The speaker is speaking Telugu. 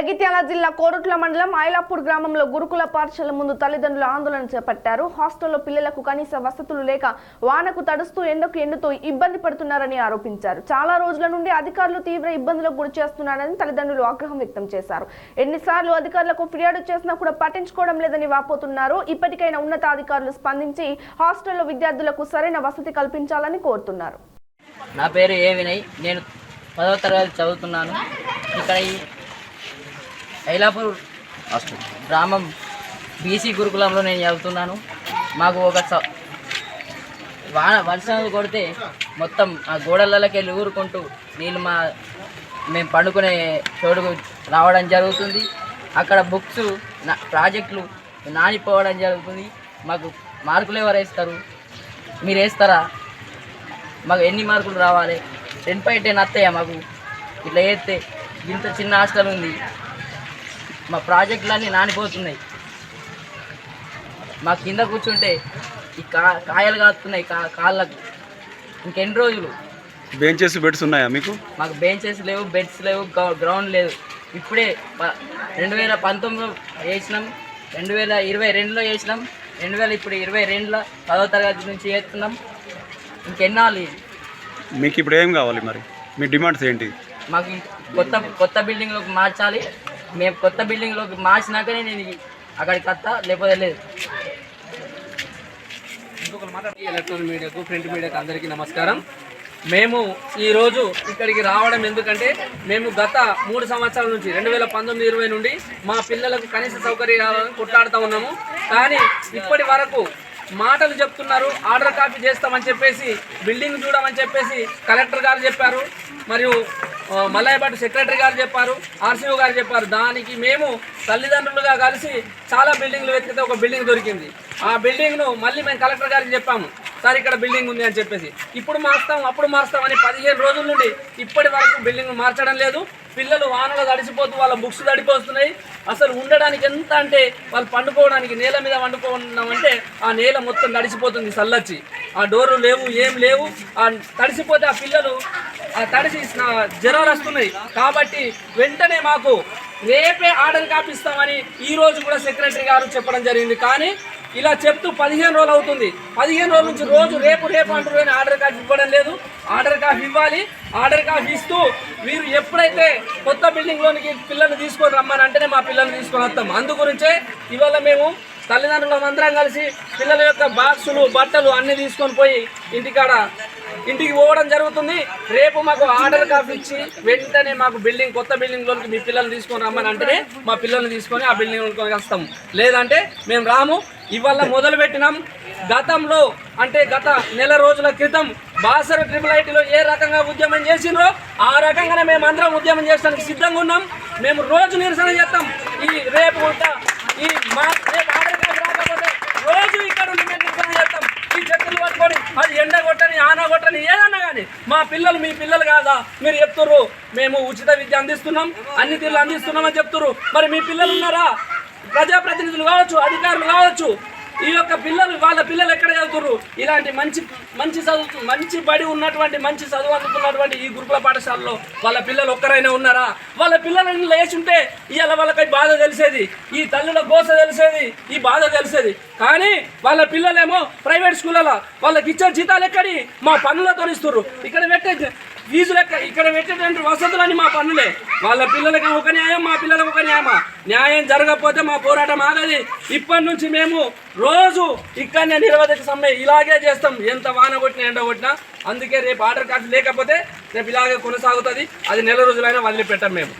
జగిత్యాల జిల్లా కోరుట్ల మండలం ఐలాపూర్ గ్రామంలో గురుకుల పాఠశాల ముందు తల్లిదండ్రులు ఆందోళన చేపట్టారు. హాస్టల్లో పిల్లలకు కనీస వసతులు లేక వానకు తడుస్తూ ఎండకు ఎండుతో ఇబ్బంది పడుతున్నారని ఆరోపించారు. చాలా రోజుల నుండి అధికారులు తీవ్ర ఇబ్బందులకు గురి చేస్తున్నారని తల్లిదండ్రులు ఆగ్రహం వ్యక్తం చేశారు. ఎన్నిసార్లు అధికారులకు ఫిర్యాదు చేసినా కూడా పట్టించుకోవడం లేదని వాపోతున్నారు. ఇప్పటికైనా ఉన్నతాధికారులు స్పందించి హాస్టల్లో విద్యార్థులకు సరైన వసతి కల్పించాలని కోరుతున్నారు. నా పేరు ఏ వినయ్. నేను పదవ తరగతి చదువుతున్నాను. ఇక్కడ ఈ ఐలాపూర్ గ్రామం బీసీ గురుకులంలో నేను చదువుతున్నాను. మాకు ఒక స- వాన వర్షాలు కొడితే మొత్తం ఆ గోడలకి వెళ్ళి ఊరుకుంటూ నీళ్ళు మా మేము పండుకునే చోటుకు రావడం జరుగుతుంది. అక్కడ బుక్స్ నా ప్రాజెక్టులు నానిపోవడం జరుగుతుంది. మాకు మార్కులు ఎవరు వేస్తారు? మీరు వేస్తారా? మాకు ఎన్ని మార్కులు రావాలి? టెన్ బై టెన్ వస్తాయా మాకు? ఇట్లా వేస్తే ఇంత చిన్న హాస్టల్ ఉంది. మా ప్రాజెక్టులన్నీ నానిపోతున్నాయి. మా కింద కూర్చుంటే ఈ కా కాయలు కాస్తున్నాయి కా కాళ్ళకు. ఇంకెన్ని రోజులు? బెంచెస్ బెడ్స్ ఉన్నాయా మీకు? మాకు బెంచెస్ లేవు బెడ్స్ లేవు గ్రౌ- గ్రౌండ్ లేదు. ఇప్పుడే రెండు వేల పంతొమ్మిదిలో వేసినాం రెండు వేల ఇరవై రెండులో వేసినాం రెండు వేల ఇప్పుడు ఇరవై రెండులో పదో తరగతి నుంచి వేస్తున్నాం ఇంకెన్నాళ్ళు ఇది? మీకు ఇప్పుడు ఏం కావాలి మరి? మీ డిమాండ్స్ ఏంటి? మాకు కొత్త కొత్త బిల్డింగ్లోకి మార్చాలి. మేము కొత్త బిల్డింగ్లోకి మార్చినాకనే నేను అక్కడికి వస్తా లేకపోతే లేదు. ఎలక్ట్రానిక్ మీడియాకు ప్రింట్ మీడియాకు అందరికీ నమస్కారం. మేము ఈరోజు ఇక్కడికి రావడం ఎందుకంటే మేము గత మూడు సంవత్సరాల నుంచి రెండు వేల పంతొమ్మిది ఇరవై నుండి మా పిల్లలకు కనీస సౌకర్యాలను కొట్లాడుతూ ఉన్నాము. కానీ ఇప్పటి వరకు మాటలు చెప్తున్నారు ఆర్డర్ కాపీ చేస్తామని చెప్పేసి బిల్డింగ్ చూడమని చెప్పేసి కలెక్టర్ గారు చెప్పారు. మరియు మల్లయ్యపాటి సెక్రటరీ గారు చెప్పారు ఆర్సీఓ గారు చెప్పారు. దానికి మేము తల్లిదండ్రులుగా కలిసి చాలా బిల్డింగ్లు వెతికితే ఒక బిల్డింగ్ దొరికింది. ఆ బిల్డింగ్ను మళ్ళీ మేము కలెక్టర్ గారికి చెప్పాము. సార్ ఇక్కడ బిల్డింగ్ ఉంది అని చెప్పేసి. ఇప్పుడు మారుస్తాం అప్పుడు మార్స్తాం అని పదిహేను రోజుల నుండి ఇప్పటి వరకు బిల్డింగ్ మార్చడం లేదు. పిల్లలు వానలో తడిసిపోతూ వాళ్ళ బుక్స్ తడిపోతున్నాయి. అసలు ఉండడానికి ఎంత అంటే వాళ్ళు పండుకోవడానికి నేల మీద వండుకున్నామంటే ఆ నేల మొత్తం తడిసిపోతుంది చల్లొచ్చి ఆ డోర్లు లేవు ఏం లేవు. ఆ తడిసిపోతే ఆ పిల్లలు తడిసి జ్వరాలు వస్తున్నాయి. కాబట్టి వెంటనే మాకు రేపే ఆర్డర్ కాపిస్తామని ఈ రోజు కూడా సెక్రటరీ గారు చెప్పడం జరిగింది. కానీ ఇలా చెప్తూ పదిహేను రోజులు అవుతుంది. పదిహేను రోజుల నుంచి రోజు రేపు రేపు అంటారు ఆర్డర్ కాఫీ ఇవ్వడం లేదు. ఆర్డర్ కాఫీ ఇవ్వాలి. ఆర్డర్ కాఫీ ఇస్తూ మీరు ఎప్పుడైతే కొత్త బిల్డింగ్లోనికి పిల్లల్ని తీసుకొని రమ్మని అంటేనే మా పిల్లల్ని తీసుకొని వస్తాం. అందు గురించే ఇవాళ మేము తల్లిదండ్రులం అందరం కలిసి పిల్లల యొక్క బాక్సులు బట్టలు అన్నీ తీసుకొని పోయి ఇంటికాడ ఇంటికి పోవడం జరుగుతుంది. రేపు మాకు ఆర్డర్ కాఫీ ఇచ్చి వెంటనే మాకు బిల్డింగ్ కొత్త బిల్డింగ్లోకి మీ పిల్లల్ని తీసుకొని రమ్మని అంటేనే మా పిల్లల్ని తీసుకొని ఆ బిల్డింగ్ వస్తాము. వస్తాం లేదంటే మేము రాము. ఇవాళ మొదలు పెట్టినాం. గతంలో అంటే గత నెల రోజుల క్రితం బాసర ట్రిపుల్ ఐటీలో ఏ రకంగా ఉద్యమం చేసిండ్రో ఆ రకంగానే మేము అందరం ఉద్యమం చేయడానికి సిద్ధంగా ఉన్నాం. మేము రోజు నిరసన చేస్తాం. ఈ రేపు ఈ మా రేపు రాకపోతే రోజు ఇక్కడ ఉండి మేము నిరసన చేస్తాం ఈ చెట్టులు పట్టుకొని అది ఎండ కొట్టని ఆన కొట్టని ఏదన్నా కానీ మా పిల్లలు మీ పిల్లలు కాదా మీరు చెప్తుర్రు మేము ఉచిత విద్య అందిస్తున్నాం అన్ని తీర్లు అందిస్తున్నామని చెప్తుర్రు మరి మీ పిల్లలు ఉన్నారా ప్రజాప్రతినిధులు కావచ్చు అధికారులు కావచ్చు ఈ యొక్క పిల్లలు వాళ్ళ పిల్లలు ఎక్కడ చదువుతుర్రు? ఇలాంటి మంచి మంచి చదువు మంచి బడి ఉన్నటువంటి మంచి చదువు అందుకున్నటువంటి ఈ గురుకుల పాఠశాలలో వాళ్ళ పిల్లలు ఒక్కరైనా ఉన్నారా? వాళ్ళ పిల్లలని లేచుంటే ఇవాళ వాళ్ళకి బాధ తెలిసేది ఈ తల్లుల గోస తెలిసేది ఈ బాధ తెలిసేది. కానీ వాళ్ళ పిల్లలేమో ప్రైవేట్ స్కూళ్ళలో వాళ్ళకి ఇచ్చే జీతాలు ఎక్కడి? మా పనులతో ఇస్తున్నారు ఇక్కడ పెట్టే ఫీజులు లెక్క ఇక్కడ పెట్టేటువంటి వసతులని మా పన్నులే. వాళ్ళ పిల్లలకి ఒక న్యాయం మా పిల్లలకు ఒక న్యాయమా? న్యాయం జరగకపోతే మా పోరాటం ఆగది. ఇప్పటి నుంచి మేము రోజు ఇక్కడనే నిరవధిక సమ్మె ఇలాగే చేస్తాం. ఎంత వాన కొట్టినా ఎండ కొట్టినా అందుకే రేపు ఆర్డర్ కార్డు లేకపోతే రేపు ఇలాగే కొనసాగుతుంది. అది నెల రోజులైనా వదిలిపెట్టాం మేము.